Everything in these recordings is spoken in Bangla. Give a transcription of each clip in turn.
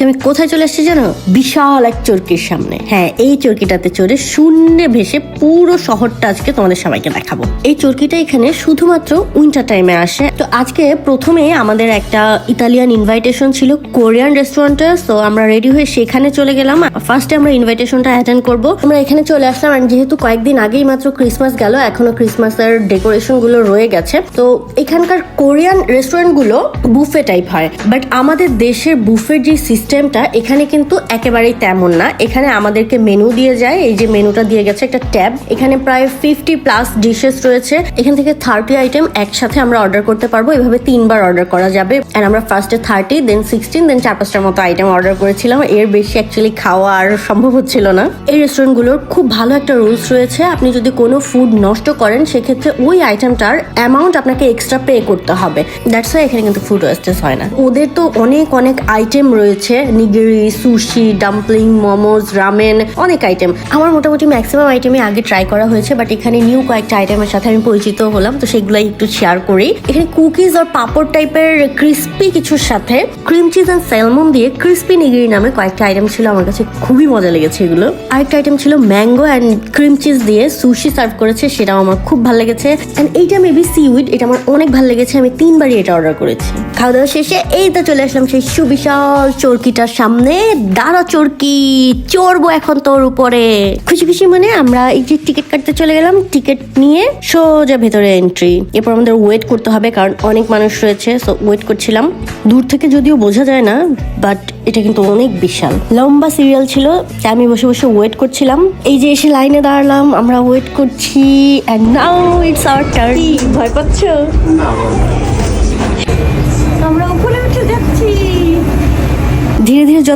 আজকে আমি কোথায় চলে এসেছি জানো? বিশাল এক চরকির সামনে। হ্যাঁ এই চরকিটাতে চড়ে শূন্যে ভেসে পুরো শহরটা আজকে তোমাদের সবাইকে দেখাবো। এই চরকিটা এখানে শুধুমাত্র উইন্টার টাইমে আসে। তো আজকে প্রথমে আমাদের একটা ইতালিয়ান ইনভাইটেশন ছিল কোরিয়ান রেস্টুরেন্টে তো আমরা রেডি হয়ে সেখানে চলে গেলাম। ফার্স্টে আমরা ইনভাইটেশনটা অ্যাটেন্ড করব। আমরা এখানে চলে আসলাম আর যেহেতু কয়েকদিন আগেই মাত্র ক্রিসমাস গেল, এখনও ক্রিসমাসের ডেকোরেশনগুলো রয়ে গেছে। তো এখানকার কোরিয়ান রেস্টুরেন্টগুলো বুফে টাইপ হয়। বাট আমাদের দেশের বুফের যে সিস্টেমটা এখানে কিন্তু একেবারেই তেমন না। এখানে আমাদেরকে মেনু দিয়ে যায়। এই যে মেনুটা দিয়ে গেছে একটা ট্যাব। এখানে প্রায় ফিফটি প্লাস ডিশেস রয়েছে। এখান থেকে থার্টি আইটেম একসাথে আমরা অর্ডার করতে পারব। এভাবে তিনবার অর্ডার করা যাবে। আর আমরা ফার্স্টে থার্টি দেন সিক্সটিন দেন চার পাঁচটার মতো আইটেম অর্ডার করেছিলাম। এর বেশি অ্যাকচুয়ালি খাওয়া আর সম্ভব হচ্ছিল না। এই রেস্টুরেন্টগুলোর খুব ভালো একটা রুলস রয়েছে। আপনি যদি কোনো ফুড নষ্ট করেন, সেক্ষেত্রে ওই আইটেমটার অ্যামাউন্ট আপনাকে এক্সট্রা পে করতে হবে। দ্যাটস ওয়াই এখানে কিন্তু ফুড ওয়েস্টেজ হয় না। ওদের তো অনেক অনেক আইটেম রয়েছে। Nigiri sushi dumpling momos ramen অনেক আইটেম আমার মোটামুটি ম্যাক্সিমাম আইটেমই আগে ট্রাই করা হয়েছে বাট এখানে নিউ কয়েকটা আইটেমের সাথে আমি পরিচিত হলাম, তো সেগুলাই একটু শেয়ার করি। এখানে কুকিজ আর পাপড় টাইপের ক্রিস্পি কিছুর সাথে ক্রিম চিজ অ্যান্ড স্যালমন দিয়ে ক্রিস্পি নিগিরি নামে কয়েকটা আইটেম ছিল, আমার কাছে খুবই মজা লেগেছে এগুলো। আরেকটা আইটেম ছিল ম্যাঙ্গো অ্যান্ড ক্রিম চিজ দিয়ে সুশি সার্ভ করেছে, সেটাও আমার খুব ভালো লেগেছে। অ্যান্ড এইটা মেবি সিউইড এটা আমার অনেক ভালো লেগেছে, আমি তিনবারই এটা অর্ডার করেছি। খাওয়া দাওয়া শেষে এই তো চলে আসলাম সেই সুবিশাল চরকিটার সামনে। দাঁড়া চরকি চড়বো এখন তোর উপরে। খুশি খুশি মানে আমরা এই যে টিকিট কাটতে চলে গেলাম টিকিট নিয়ে সোজা ভেতরে এন্ট্রি এরপর আমাদের ওয়েট করতে হবে কারণ অনেক মানুষ রয়েছে সো ওয়েট করছিলাম। দূর থেকে যদিও বোঝা যায় না বাট এটা কিন্তু অনেক বিশাল। লম্বা সিরিয়াল ছিল তাই আমি বসে বসে ওয়েট করছিলাম। এই যে এসে লাইনে দাঁড়ালাম আমরা ওয়েট করছি and now it's our turn ভয় পাচ্ছ?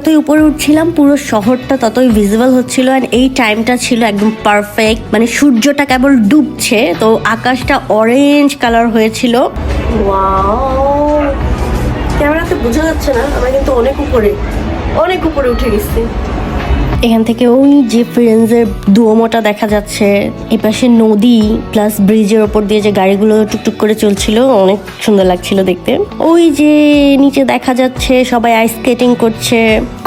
যতই উপরে উঠছিলাম, পুরো শহরটা ততই ভিজিবল হচ্ছিল অ্যান্ড এই টাইমটা ছিল একদম পারফেক্ট মানে সূর্যটা কেবল ডুবছে, তো আকাশটা অরেঞ্জ কালার হয়েছিল। ক্যামেরাতে বোঝা যাচ্ছে না, আমরা কিন্তু অনেক উপরে অনেক উপরে উঠে গেছি। এখান থেকে ওই যে ফ্রেন্ডসের দুয়োমোটা দেখা যাচ্ছে এপাশে নদী প্লাস ব্রিজের ওপর দিয়ে যে গাড়িগুলো টুকটুক করে চলছিল, অনেক সুন্দর লাগছিল দেখতে। ওই যে নিচে দেখা যাচ্ছে সবাই আইস স্কেটিং করছে।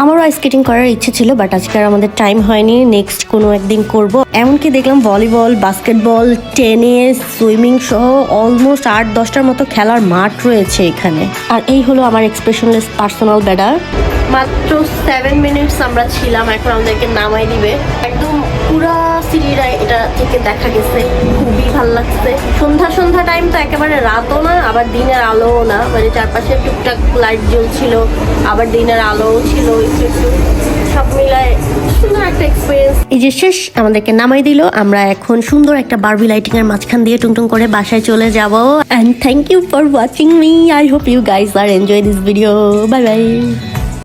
আমারও আইস স্কেটিং করার ইচ্ছে ছিল বাট আজকে আর আমাদের টাইম হয়নি নেক্সট কোনো একদিন করব। এমনকি দেখলাম ভলিবল বাস্কেটবল টেনিস সুইমিং সহ অলমোস্ট আট, দশটার মতো খেলার মাঠ রয়েছে এখানে। আর এই হলো আমার এক্সপ্রেশনলেস পার্সোনাল ব্যাডার মাত্র সেভেন মিনিটস আমরা ছিলাম, এখন আমাদেরকে নামাই দিবে। একদম পুরা সিটিটা এটা থেকে দেখা গেছে, খুবই ভালো লাগছে। সন্ধ্যা সন্ধ্যা টাইম তো একেবারে রাতও না, আবার দিনের আলোও না। মানে চারপাশে টুকটাক লাইট জ্বলছিল, আবার দিনের আলোও ছিল, একটু একটু। সব মিলায় সুন্দর একটা এক্সপিরিয়েন্স এই যে শেষ, আমাদেরকে নামাই দিল। আমরা এখন সুন্দর একটা বারবি লাইটিং এর মাঝখান দিয়ে টুংটুং করে বাসায় চলে যাব। And thank you for watching me I hope you guys are enjoy this video bye bye